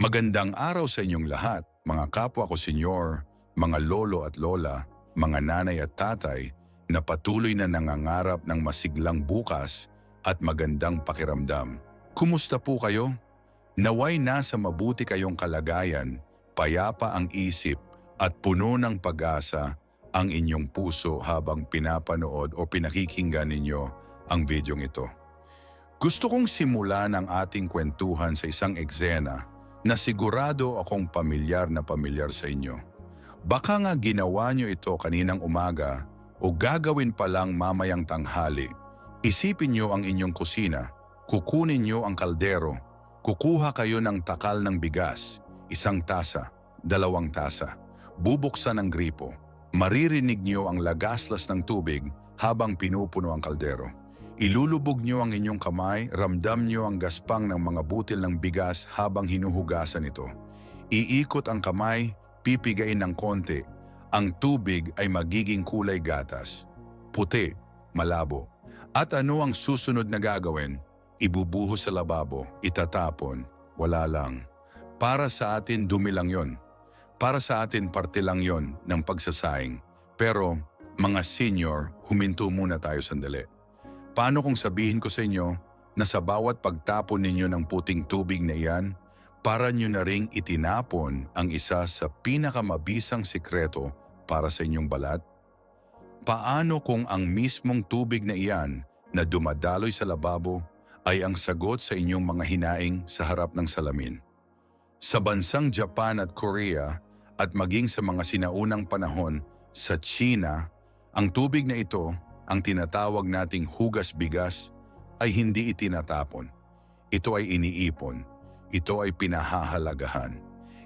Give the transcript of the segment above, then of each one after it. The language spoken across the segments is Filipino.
Magandang araw sa inyong lahat, mga kapwa ko senyor, mga lolo at lola, mga nanay at tatay na patuloy na nangangarap ng masiglang bukas at magandang pakiramdam. Kumusta po kayo? Naway nasa mabuti kayong kalagayan, payapa ang isip at puno ng pag-asa ang inyong puso habang pinapanood o pinakikinggan ninyo ang videong ito. Gusto kong simulan ang ating kwentuhan sa isang eksena na sigurado akong pamilyar na pamilyar sa inyo. Baka nga ginawa nyo ito kaninang umaga o gagawin pa lang mamayang tanghali. Isipin nyo ang inyong kusina, kukunin nyo ang kaldero, kukuha kayo ng takal ng bigas, isang tasa, dalawang tasa, bubuksan ang gripo, maririnig nyo ang lagaslas ng tubig habang pinupuno ang kaldero. Ilulubog nyo ang inyong kamay, ramdam nyo ang gaspang ng mga butil ng bigas habang hinuhugasan ito. Iikot ang kamay, pipigain ng konti. Ang tubig ay magiging kulay gatas. Puti, malabo. At ano ang susunod na gagawin? Ibubuhos sa lababo, itatapon, wala lang. Para sa atin, dumi lang yon. Para sa atin, parte lang yon ng pagsasaing. Pero, mga senior, huminto muna tayo sandali. Paano kung sabihin ko sa inyo na sa bawat pagtapon ninyo ng puting tubig na iyan, para nyo na ring itinapon ang isa sa pinakamabisang sikreto para sa inyong balat? Paano kung ang mismong tubig na iyan na dumadaloy sa lababo ay ang sagot sa inyong mga hinaing sa harap ng salamin? Sa bansang Japan at Korea at maging sa mga sinaunang panahon sa China, ang tubig na ito ang tinatawag nating hugas bigas ay hindi itinatapon. Ito ay iniipon. Ito ay pinahahalagahan.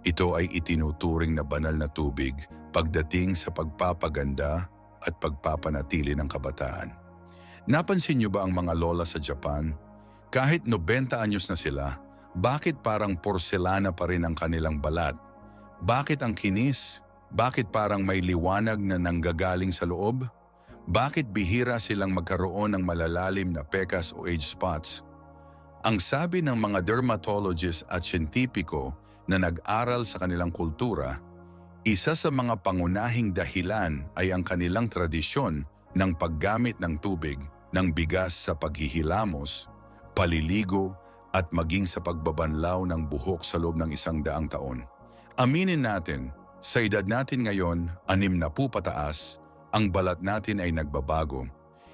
Ito ay itinuturing na banal na tubig pagdating sa pagpapaganda at pagpapanatili ng kabataan. Napansin niyo ba ang mga lola sa Japan? Kahit 90 anyos na sila, bakit parang porselana pa rin ang kanilang balat? Bakit ang kinis? Bakit parang may liwanag na nanggagaling sa loob? Bakit bihira silang magkaroon ng malalalim na pekas o age spots? Ang sabi ng mga dermatologist at siyentipiko na nag-aral sa kanilang kultura, isa sa mga pangunahing dahilan ay ang kanilang tradisyon ng paggamit ng tubig ng bigas sa paghihilamos, paliligo at maging sa pagbabanlaw ng buhok sa loob ng isang daang taon. Aminin natin, sa edad natin ngayon, anim na po pataas, ang balat natin ay nagbabago.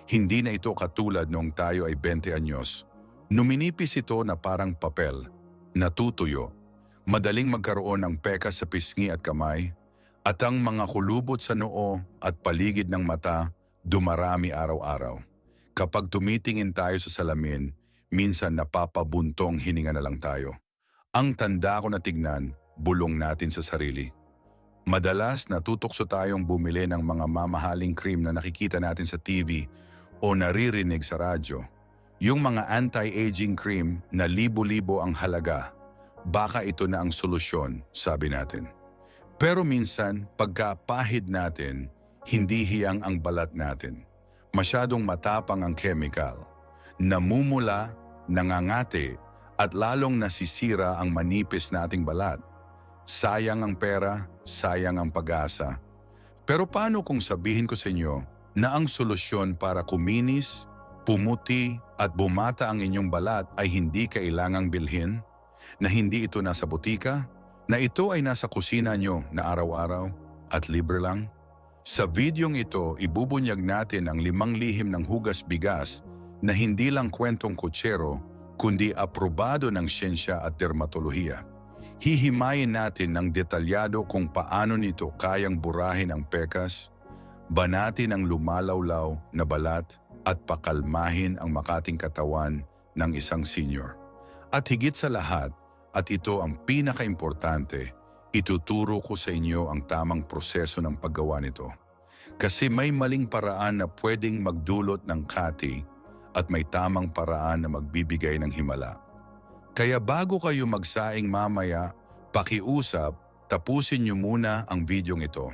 Hindi na ito katulad noong tayo ay 20 anyos. Numinipis ito na parang papel, natutuyo, madaling magkaroon ng pekas sa pisngi at kamay, at ang mga kulubot sa noo at paligid ng mata dumarami araw-araw. Kapag tumitingin tayo sa salamin, minsan napapabuntong hininga na lang tayo. Ang tanda ko na tignan, bulong natin sa sarili. Madalas natutokso tayong bumili ng mga mamahaling cream na nakikita natin sa TV o naririnig sa radyo. Yung mga anti-aging cream na libo-libo ang halaga, baka ito na ang solusyon, sabi natin. Pero minsan, pagkapahid natin, hindi hiyang ang balat natin. Masyadong matapang ang chemical. Namumula, nangangati, at lalong nasisira ang manipis nating balat. Sayang ang pera, sayang ang pag-asa. Pero paano kung sabihin ko sa inyo na ang solusyon para kuminis, pumuti at bumata ang inyong balat ay hindi kailangang bilhin? Na hindi ito nasa butika? Na ito ay nasa kusina nyo na araw-araw at libre lang? Sa videong ito, ibubunyag natin ang limang lihim ng hugas bigas na hindi lang kwentong kutsero, kundi aprobado ng siyensya at dermatolohiya. Hihimayin natin ng detalyado kung paano nito kayang burahin ang pekas, banatin ang lumalawlaw na balat at pakalmahin ang makating katawan ng isang senior. At higit sa lahat, at ito ang pinakaimportante, ituturo ko sa inyo ang tamang proseso ng paggawa nito. Kasi may maling paraan na pwedeng magdulot ng kati at may tamang paraan na magbibigay ng himala. Kaya bago kayo magsaing mamaya, pakiusap, tapusin niyo muna ang videong ito.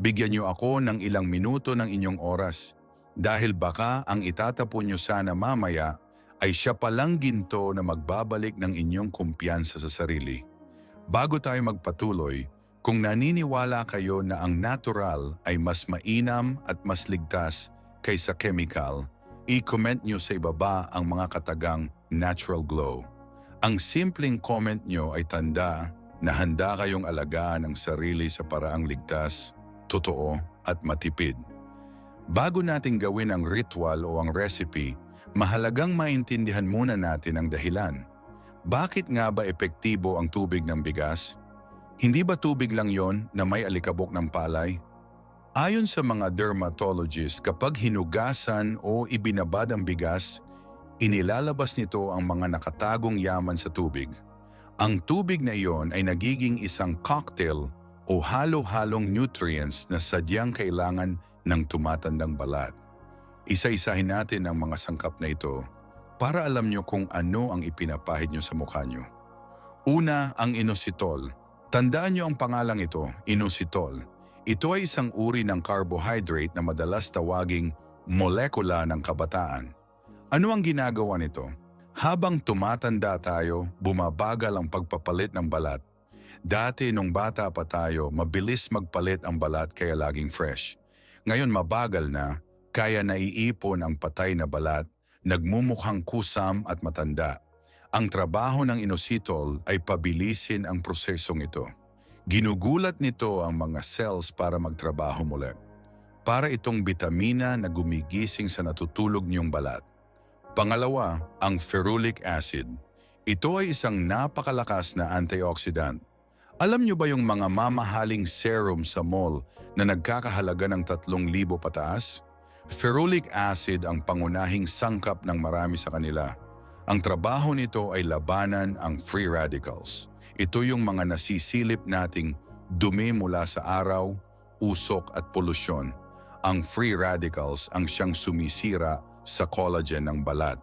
Bigyan niyo ako ng ilang minuto ng inyong oras dahil baka ang itatapon niyo sana mamaya ay siya palang ginto na magbabalik ng inyong kumpiyansa sa sarili. Bago tayo magpatuloy, kung naniniwala kayo na ang natural ay mas mainam at mas ligtas kaysa chemical, i-comment nyo sa ibaba ang mga katagang natural glow. Ang simpleng comment nyo ay tanda na handa kayong alagaan ang sarili sa paraang ligtas, totoo at matipid. Bago natin gawin ang ritual o ang recipe, mahalagang maintindihan muna natin ang dahilan. Bakit nga ba epektibo ang tubig ng bigas? Hindi ba tubig lang yon na may alikabok ng palay? Ayon sa mga dermatologists, kapag hinugasan o ibinabad ang bigas, inilalabas nito ang mga nakatagong yaman sa tubig. Ang tubig na iyon ay nagiging isang cocktail o halo-halong nutrients na sadyang kailangan ng tumatandang balat. Isa-isahin natin ang mga sangkap na ito para alam nyo kung ano ang ipinapahid nyo sa mukha nyo. Una, ang inositol. Tandaan nyo ang pangalang ito, inositol. Ito ay isang uri ng carbohydrate na madalas tawaging molekula ng kabataan. Ano ang ginagawa nito? Habang tumatanda tayo, bumabagal ang pagpapalit ng balat. Dati nung bata pa tayo, mabilis magpalit ang balat kaya laging fresh. Ngayon mabagal na, kaya naiipon ang patay na balat nagmumukhang kusam at matanda. Ang trabaho ng inositol ay pabilisin ang prosesong ito. Ginugulat nito ang mga cells para magtrabaho muli. Para itong bitamina na gumigising sa natutulog niyong balat. Pangalawa, ang ferulic acid. Ito ay isang napakalakas na antioxidant. Alam niyo ba yung mga mamahaling serum sa mall na nagkakahalaga ng 3,000 pataas? Ferulic acid ang pangunahing sangkap ng marami sa kanila. Ang trabaho nito ay labanan ang free radicals. Ito yung mga nasisilip nating dumi mula sa araw, usok at polusyon. Ang free radicals ang siyang sumisira sa collagen ng balat.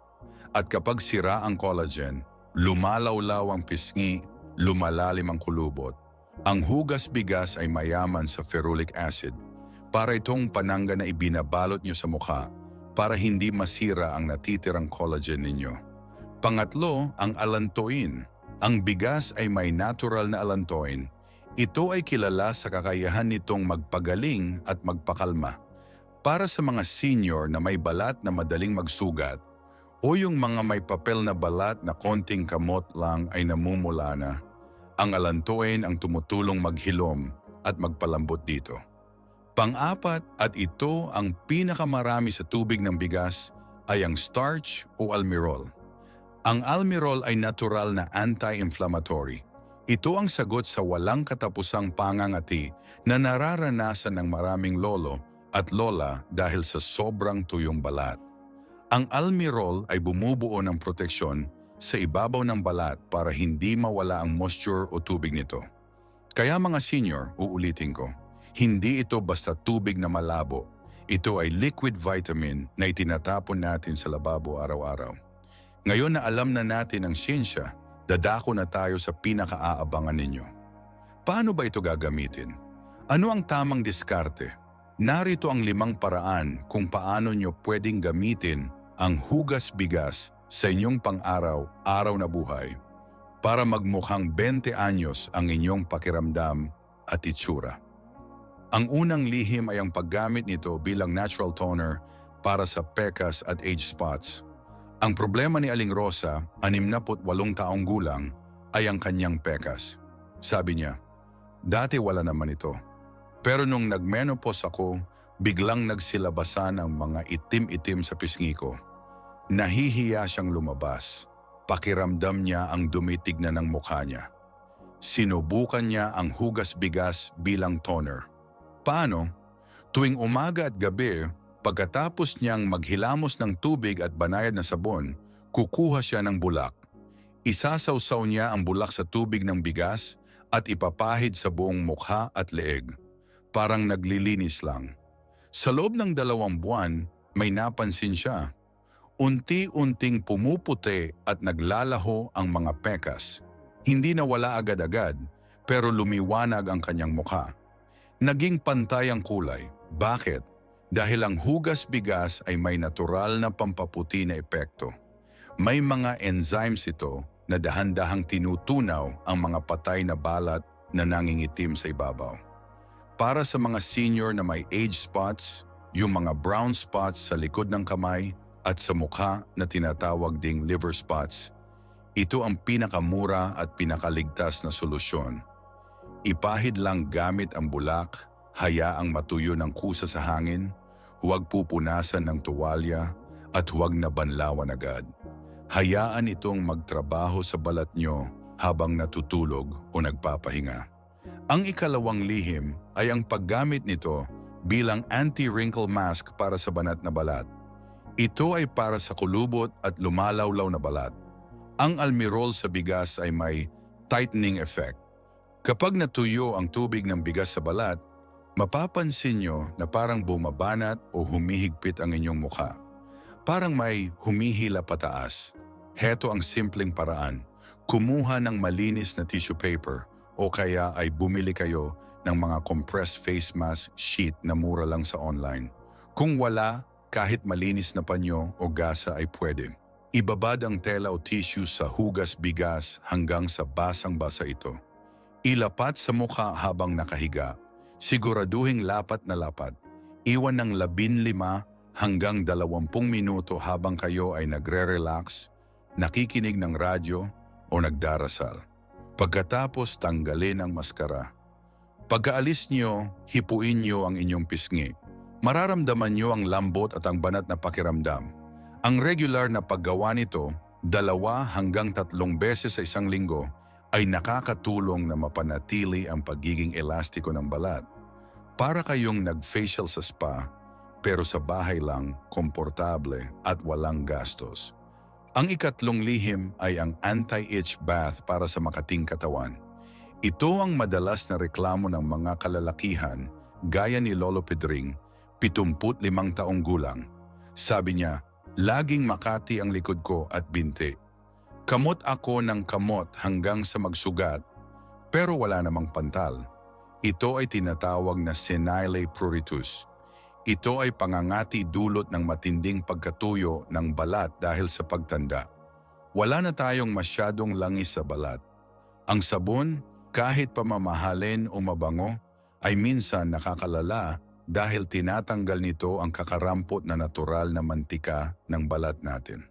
At kapag sira ang collagen, lumalawlaw ang pisngi, lumalalim ang kulubot. Ang hugas bigas ay mayaman sa ferulic acid para itong panangga na ibinabalot nyo sa mukha para hindi masira ang natitirang collagen ninyo. Pangatlo, ang alantoin. Ang bigas ay may natural na alantoin. Ito ay kilala sa kakayahan nitong magpagaling at magpakalma. Para sa mga senior na may balat na madaling magsugat o yung mga may papel na balat na konting kamot lang ay namumula na, ang alantoin ang tumutulong maghilom at magpalambot dito. Pang-apat at ito ang pinakamarami sa tubig ng bigas ay ang starch o almirol. Ang almirol ay natural na anti-inflammatory. Ito ang sagot sa walang katapusang pangangati na nararanasan ng maraming lolo at lola dahil sa sobrang tuyong balat. Ang almirol ay bumubuo ng proteksyon sa ibabaw ng balat para hindi mawala ang moisture o tubig nito. Kaya mga senior, uulitin ko, hindi ito basta tubig na malabo. Ito ay liquid vitamin na itinatapon natin sa lababo araw-araw. Ngayon na alam na natin ang siyensya, dadako na tayo sa pinakaaabangan ninyo. Paano ba ito gagamitin? Ano ang tamang diskarte? Narito ang limang paraan kung paano nyo pwedeng gamitin ang hugas bigas sa inyong pang-araw-araw na buhay para magmukhang 20 anyos ang inyong pakiramdam at itsura. Ang unang lihim ay ang paggamit nito bilang natural toner para sa pekas at age spots. Ang problema ni Aling Rosa, 68 taong gulang, ay ang kanyang pekas. Sabi niya, dati wala naman ito. Pero nung nagmenopause ako, biglang nagsilabasan ang mga itim-itim sa pisngi ko. Nahihiya siyang lumabas. Pakiramdam niya ang dumitig na ng mukha niya. Sinubukan niya ang hugas bigas bilang toner. Paano? Tuwing umaga at gabi, pagkatapos niyang maghilamos ng tubig at banayad na sabon, kukuha siya ng bulak. Isasawsaw niya ang bulak sa tubig ng bigas at ipapahid sa buong mukha at leeg. Parang naglilinis lang. Sa loob ng dalawang buwan, may napansin siya. Unti-unting pumuputi at naglalaho ang mga pekas. Hindi nawala agad-agad, pero lumiwanag ang kanyang mukha. Naging pantay ang kulay. Bakit? Dahil ang hugas bigas ay may natural na pampaputi na epekto. May mga enzymes ito na dahan-dahang tinutunaw ang mga patay na balat na nangingitim sa ibabaw. Para sa mga senior na may age spots, yung mga brown spots sa likod ng kamay at sa mukha na tinatawag ding liver spots, ito ang pinakamura at pinakaligtas na solusyon. Ipahid lang gamit ang bulak, hayaang matuyo ng kusa sa hangin, huwag pupunasan ng tuwalya at huwag na banlawan agad. Hayaan itong magtrabaho sa balat nyo habang natutulog o nagpapahinga. Ang ikalawang lihim ay ang paggamit nito bilang anti-wrinkle mask para sa banat na balat. Ito ay para sa kulubot at lumalawlaw na balat. Ang almirol sa bigas ay may tightening effect. Kapag natuyo ang tubig ng bigas sa balat, mapapansin nyo na parang bumabanat o humihigpit ang inyong mukha. Parang may humihila pataas. Heto ang simpleng paraan. Kumuha ng malinis na tissue paper o kaya ay bumili kayo ng mga compressed face mask sheet na mura lang sa online. Kung wala, kahit malinis na panyo o gasa ay pwede. Ibabad ang tela o tissue sa hugas bigas hanggang sa basang-basa ito. Ilapat sa mukha habang nakahiga. Siguraduhing lapat na lapat. Iwan ng labin lima hanggang dalawampung minuto habang kayo ay nagre-relax, nakikinig ng radyo o nagdarasal. Pagkatapos tanggalin ang maskara. Pagkaalis niyo, hipuin niyo ang inyong pisngi. Mararamdaman niyo ang lambot at ang banat na pakiramdam. Ang regular na paggawa nito, dalawa hanggang tatlong beses sa isang linggo, ay nakakatulong na mapanatili ang pagiging elastiko ng balat. Para kayong nag-facial sa spa, pero sa bahay lang, komportable at walang gastos. Ang ikatlong lihim ay ang anti-itch bath para sa makating katawan. Ito ang madalas na reklamo ng mga kalalakihan gaya ni Lolo Pedring, 75 taong gulang. Sabi niya, laging makati ang likod ko at binti. Kamot ako ng kamot hanggang sa magsugat, pero wala namang pantal. Ito ay tinatawag na senile pruritus. Ito ay pangangati dulot ng matinding pagkatuyo ng balat dahil sa pagtanda. Wala na tayong masyadong langis sa balat. Ang sabon, kahit pamamahalin o mabango, ay minsan nakakalala dahil tinatanggal nito ang kakarampot na natural na mantika ng balat natin.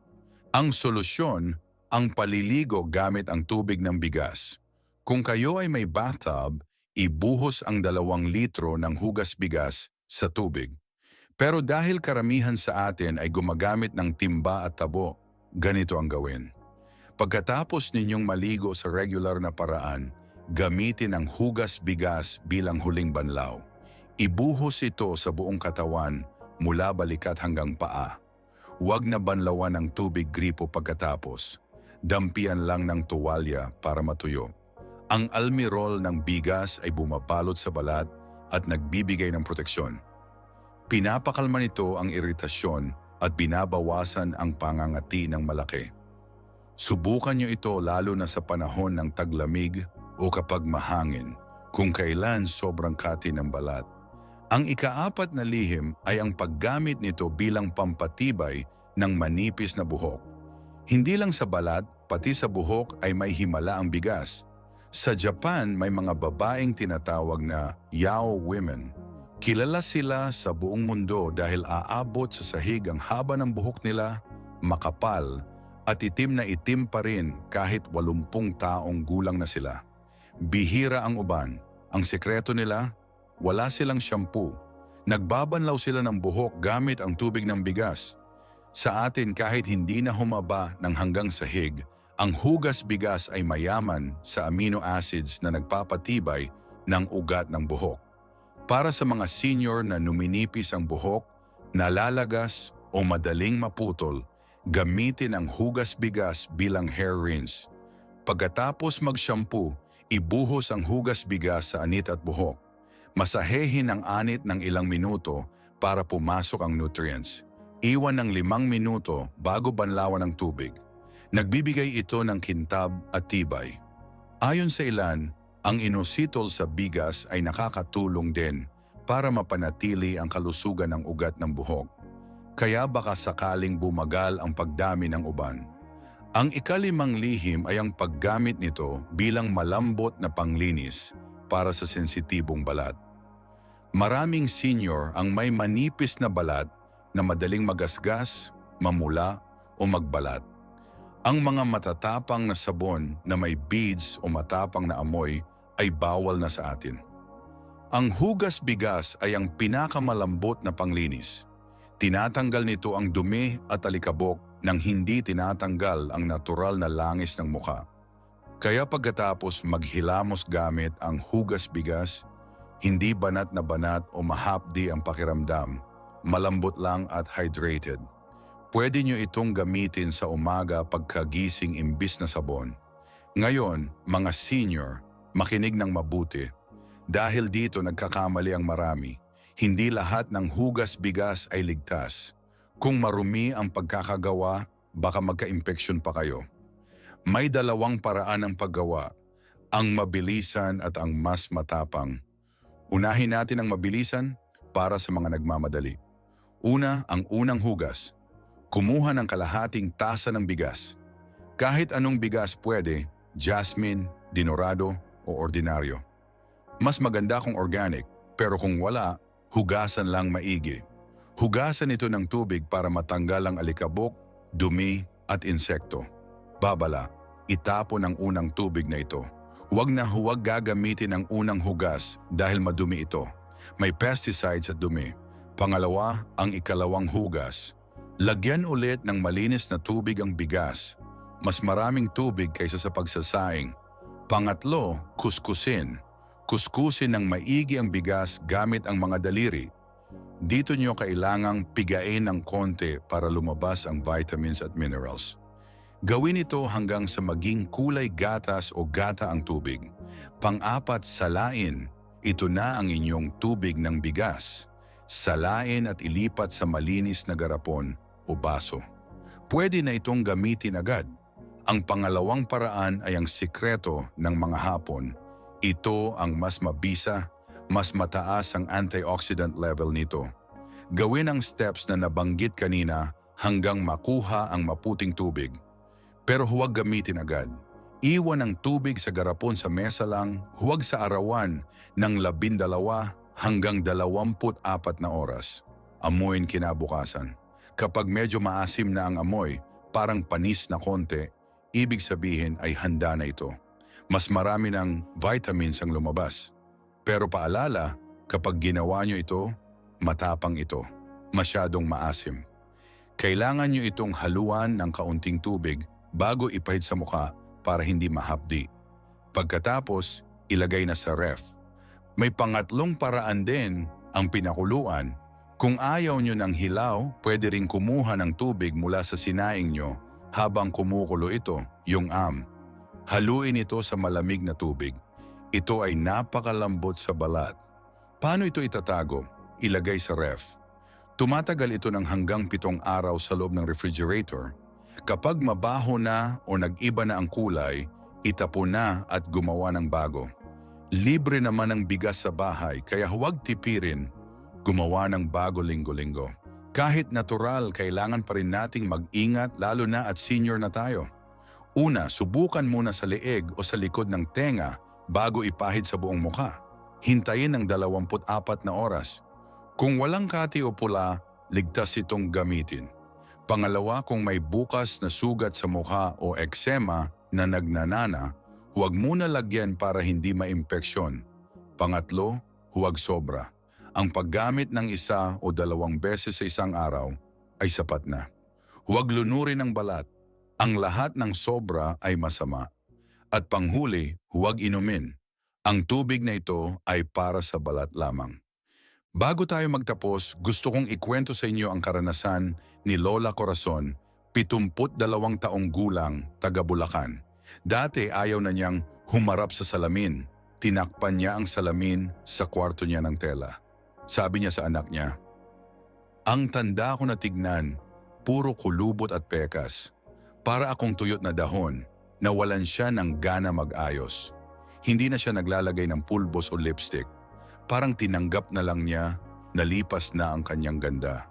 Ang solusyon, ang paliligo gamit ang tubig ng bigas. Kung kayo ay may bathtub, ibuhos ang dalawang litro ng hugas bigas sa tubig. Pero dahil karamihan sa atin ay gumagamit ng timba at tabo, ganito ang gawin. Pagkatapos ninyong maligo sa regular na paraan, gamitin ang hugas bigas bilang huling banlaw. Ibuhos ito sa buong katawan mula balikat hanggang paa. Huwag na banlawan ng tubig gripo pagkatapos. Dampian lang ng tuwalya para matuyo. Ang almirol ng bigas ay bumabalot sa balat at nagbibigay ng proteksyon. Pinapakalma nito ang iritasyon at binabawasan ang pangangati ng malaki. Subukan niyo ito lalo na sa panahon ng taglamig o kapag mahangin, kung kailan sobrang kati ng balat. Ang ikaapat na lihim ay ang paggamit nito bilang pampatibay ng manipis na buhok. Hindi lang sa balat, pati sa buhok ay may himala ang bigas. Sa Japan, may mga babaeng tinatawag na Yao women. Kilala sila sa buong mundo dahil aabot sa sahig ang haba ng buhok nila, makapal, at itim na itim pa rin kahit walumpung taong gulang na sila. Bihira ang uban. Ang sekreto nila, wala silang shampoo. Nagbabanlaw sila ng buhok gamit ang tubig ng bigas. Sa atin kahit hindi na humaba ng hanggang sahig, ang hugas bigas ay mayaman sa amino acids na nagpapatibay ng ugat ng buhok. Para sa mga senior na numinipis ang buhok, nalalagas o madaling maputol, gamitin ang hugas bigas bilang hair rinse. Pagkatapos mag-shampoo, ibuhos ang hugas bigas sa anit at buhok. Masahehin ang anit ng ilang minuto para pumasok ang nutrients. Iwan ng limang minuto bago banlawan ng tubig. Nagbibigay ito ng kintab at tibay. Ayon sa ilan, ang inositol sa bigas ay nakakatulong din para mapanatili ang kalusugan ng ugat ng buhok. Kaya baka sakaling bumagal ang pagdami ng uban. Ang ikalimang lihim ay ang paggamit nito bilang malambot na panglinis para sa sensitibong balat. Maraming senior ang may manipis na balat na madaling magasgas, mamula o magbalat. Ang mga matatapang na sabon na may beads o matapang na amoy ay bawal na sa atin. Ang hugas bigas ay ang pinakamalambot na panglinis. Tinatanggal nito ang dumi at alikabok nang hindi tinatanggal ang natural na langis ng muka. Kaya pagkatapos maghilamos gamit ang hugas bigas, hindi banat na banat o mahapdi ang pakiramdam, malambot lang at hydrated. Pwede nyo itong gamitin sa umaga pagkagising imbis na sabon. Ngayon, mga senior, makinig ng mabuti. Dahil dito nagkakamali ang marami, hindi lahat ng hugas bigas ay ligtas. Kung marumi ang pagkakagawa, baka magka-impeksyon pa kayo. May dalawang paraan ng paggawa, ang mabilisan at ang mas matapang. Unahin natin ang mabilisan para sa mga nagmamadali. Una, ang unang hugas. Kumuha ng kalahating tasa ng bigas. Kahit anong bigas pwede, jasmine, dinorado o ordinaryo. Mas maganda kung organic, pero kung wala, hugasan lang maigi. Hugasan ito ng tubig para matanggal ang alikabok, dumi at insekto. Babala, itapon ang unang tubig na ito. Huwag na huwag gagamitin ang unang hugas dahil madumi ito. May pesticides at dumi. Pangalawa, ang ikalawang hugas. Lagyan ulit ng malinis na tubig ang bigas. Mas maraming tubig kaysa sa pagsasaing. Pangatlo, kuskusin. Kuskusin ng maigi ang bigas gamit ang mga daliri. Dito nyo kailangang pigain ng konti para lumabas ang vitamins at minerals. Gawin ito hanggang sa maging kulay gatas o gata ang tubig. Pang-apat, salain. Ito na ang inyong tubig ng bigas. Salain at ilipat sa malinis na garapon o baso. Pwede na itong gamitin agad. Ang pangalawang paraan ay ang sikreto ng mga hapon. Ito ang mas mabisa, mas mataas ang antioxidant level nito. Gawin ang steps na nabanggit kanina hanggang makuha ang maputing tubig. Pero huwag gamitin agad. Iwan ang tubig sa garapon sa mesa lang, huwag sa arawan ng labindalawa hanggang dalawamput apat na oras. Amuin kinabukasan. Kapag medyo maasim na ang amoy, parang panis na konti, ibig sabihin ay handa na ito. Mas marami ng vitamins ang lumabas. Pero paalala, kapag ginawa nyo ito, matapang ito. Masyadong maasim. Kailangan nyo itong haluan ng kaunting tubig bago ipahid sa muka para hindi mahapdi. Pagkatapos, ilagay na sa ref. May pangatlong paraan din ang pinakuluan. Kung ayaw nyo ng hilaw, pwede rin kumuha ng tubig mula sa sinaing nyo habang kumukulo ito, yung am. Haluin ito sa malamig na tubig. Ito ay napakalambot sa balat. Paano ito itatago? Ilagay sa ref. Tumatagal ito ng hanggang pitong araw sa loob ng refrigerator. Kapag mabaho na o nag-iba na ang kulay, itapon na at gumawa ng bago. Libre naman ang bigas sa bahay kaya huwag tipirin gumawa ng bago linggo-linggo. Kahit natural, kailangan pa rin nating mag-ingat lalo na at senior na tayo. Una, subukan muna sa leeg o sa likod ng tenga bago ipahid sa buong muka. Hintayin ng 24 na oras. Kung walang kati o pula, ligtas itong gamitin. Pangalawa, kung may bukas na sugat sa mukha o eksema na nagnanana, huwag muna lagyan para hindi maimpeksyon. Pangatlo, huwag sobra. Ang paggamit ng isa o dalawang beses sa isang araw ay sapat na. Huwag lunurin ang balat. Ang lahat ng sobra ay masama. At panghuli, huwag inumin. Ang tubig na ito ay para sa balat lamang. Bago tayo magtapos, gusto kong ikwento sa inyo ang karanasan ni Lola Corazon, 72 taong gulang, taga Bulacan. Dati ayaw na niyang humarap sa salamin. Tinakpan niya ang salamin sa kwarto niya ng tela. Sabi niya sa anak niya, Ang tanda ko na tignan, puro kulubot at pekas. Para akong tuyot na dahon, nawalan siya ng gana mag-ayos. Hindi na siya naglalagay ng pulbos o lipstick. Parang tinanggap na lang niya, nalipas na ang kanyang ganda.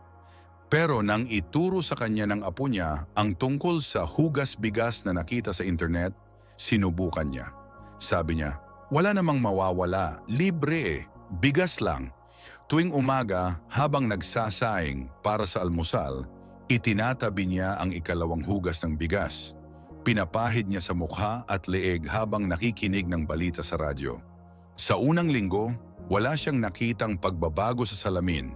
Pero nang ituro sa kanya ng apo niya ang tungkol sa hugas-bigas na nakita sa internet, sinubukan niya. Sabi niya, wala namang mawawala, libre eh, bigas lang. Tuwing umaga, habang nagsasaing para sa almusal, itinatabi niya ang ikalawang hugas ng bigas. Pinapahid niya sa mukha at leeg habang nakikinig ng balita sa radyo. Sa unang linggo, wala siyang nakitang pagbabago sa salamin,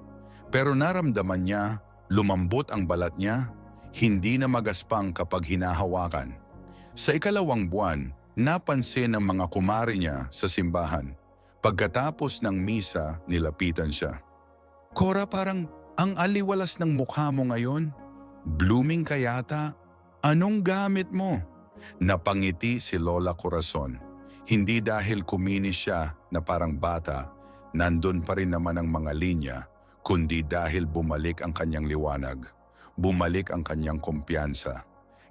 pero naramdaman niya, lumambot ang balat niya, hindi na magaspang kapag hinahawakan. Sa ikalawang buwan, napansin ng mga kumari niya sa simbahan. Pagkatapos ng misa, nilapitan siya. Cora, parang ang aliwalas ng mukha mo ngayon. Blooming ka yata. Anong gamit mo? Napangiti si Lola Corazon. Hindi dahil kuminis siya na parang bata, nandun pa rin naman ang mga linya, kundi dahil bumalik ang kanyang liwanag. Bumalik ang kanyang kumpiyansa.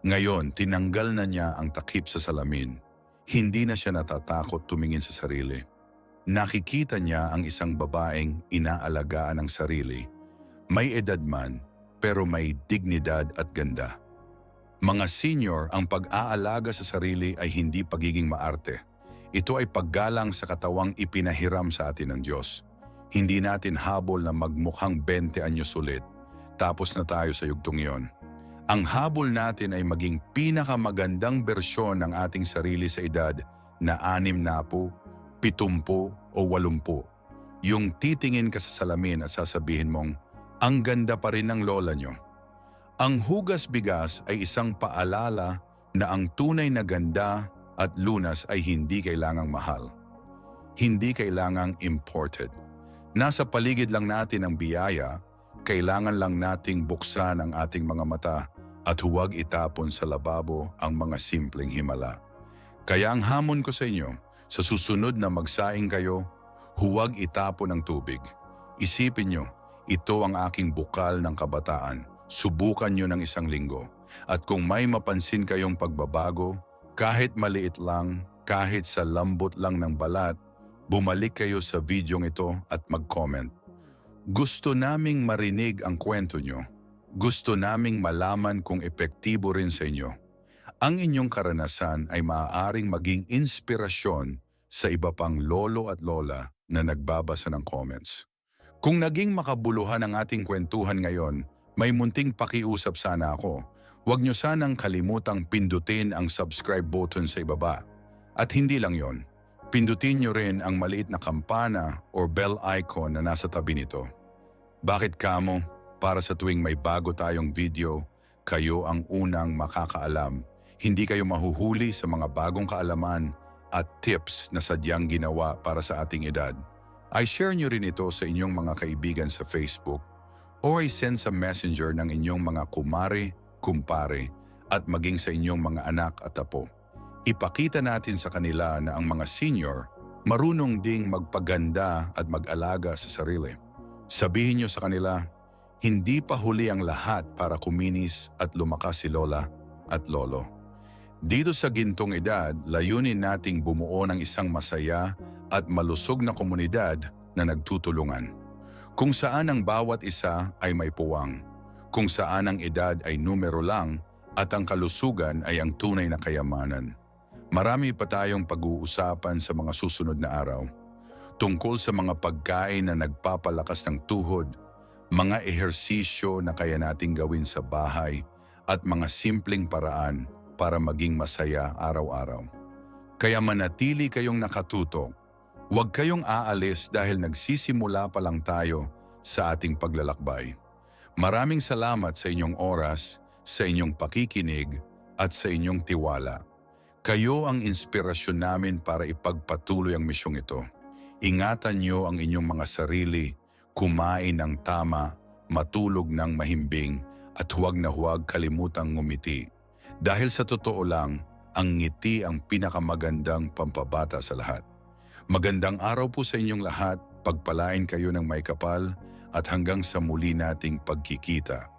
Ngayon, tinanggal na niya ang takip sa salamin. Hindi na siya natatakot tumingin sa sarili. Nakikita niya ang isang babaeng inaalagaan ng sarili. May edad man, pero may dignidad at ganda. Mga senior, ang pag-aalaga sa sarili ay hindi pagiging maarte. Ito ay paggalang sa katawang ipinahiram sa atin ng Diyos. Hindi natin habol na magmukhang 20 anyos ulit, tapos na tayo sa yugtong iyon. Ang habol natin ay maging pinakamagandang bersyon ng ating sarili sa edad na anim na po, pitumpo o walumpo. Yung titingin ka sa salamin at sasabihin mong, ang ganda pa rin ng lola nyo. Ang hugas bigas ay isang paalala na ang tunay na ganda at lunas ay hindi kailangang mahal. Hindi kailangang imported. Nasa paligid lang natin ang biyaya, kailangan lang nating buksan ang ating mga mata at huwag itapon sa lababo ang mga simpleng himala. Kaya ang hamon ko sa inyo, sa susunod na magsaing kayo, huwag itapon ang tubig. Isipin nyo, ito ang aking bukal ng kabataan. Subukan nyo ng isang linggo. At kung may mapansin kayong pagbabago, kahit maliit lang, kahit sa lambot lang ng balat, bumalik kayo sa videong ito at mag-comment. Gusto naming marinig ang kwento nyo. Gusto naming malaman kung epektibo rin sa inyo. Ang inyong karanasan ay maaaring maging inspirasyon sa iba pang lolo at lola na nagbabasa ng comments. Kung naging makabuluhan ang ating kwentuhan ngayon, may munting pakiusap sana ako. Huwag nyo sanang kalimutang pindutin ang subscribe button sa ibaba. At hindi lang yon, pindutin nyo rin ang maliit na kampana or bell icon na nasa tabi nito. Bakit kamo? Para sa tuwing may bago tayong video, kayo ang unang makakaalam. Hindi kayo mahuhuli sa mga bagong kaalaman at tips na sadyang ginawa para sa ating edad. I share nyo rin ito sa inyong mga kaibigan sa Facebook o ay send sa messenger ng inyong mga kumare, kumpare at maging sa inyong mga anak at apo. Ipakita natin sa kanila na ang mga senior marunong ding magpaganda at mag-alaga sa sarili. Sabihin nyo sa kanila, hindi pa huli ang lahat para kuminis at lumakas si Lola at Lolo. Dito sa gintong edad, layunin nating bumuo ng isang masaya at malusog na komunidad na nagtutulungan kung saan ang bawat isa ay may puwang, kung saan ang edad ay numero lang at ang kalusugan ay ang tunay na kayamanan. Marami pa tayong pag-uusapan sa mga susunod na araw tungkol sa mga pagkain na nagpapalakas ng tuhod, mga ehersisyo na kaya nating gawin sa bahay at mga simpleng paraan para maging masaya araw-araw. Kaya manatili kayong nakatutok Huwag kayong aalis dahil nagsisimula pa lang tayo sa ating paglalakbay. Maraming salamat sa inyong oras, sa inyong pakikinig at sa inyong tiwala. Kayo ang inspirasyon namin para ipagpatuloy ang misyong ito. Ingatan niyo ang inyong mga sarili, kumain ng tama, matulog ng mahimbing at huwag na huwag kalimutang ngumiti. Dahil sa totoo lang, ang ngiti ang pinakamagandang pampabata sa lahat. Magandang araw po sa inyong lahat, pagpalain kayo ng may kapal at hanggang sa muli nating pagkikita.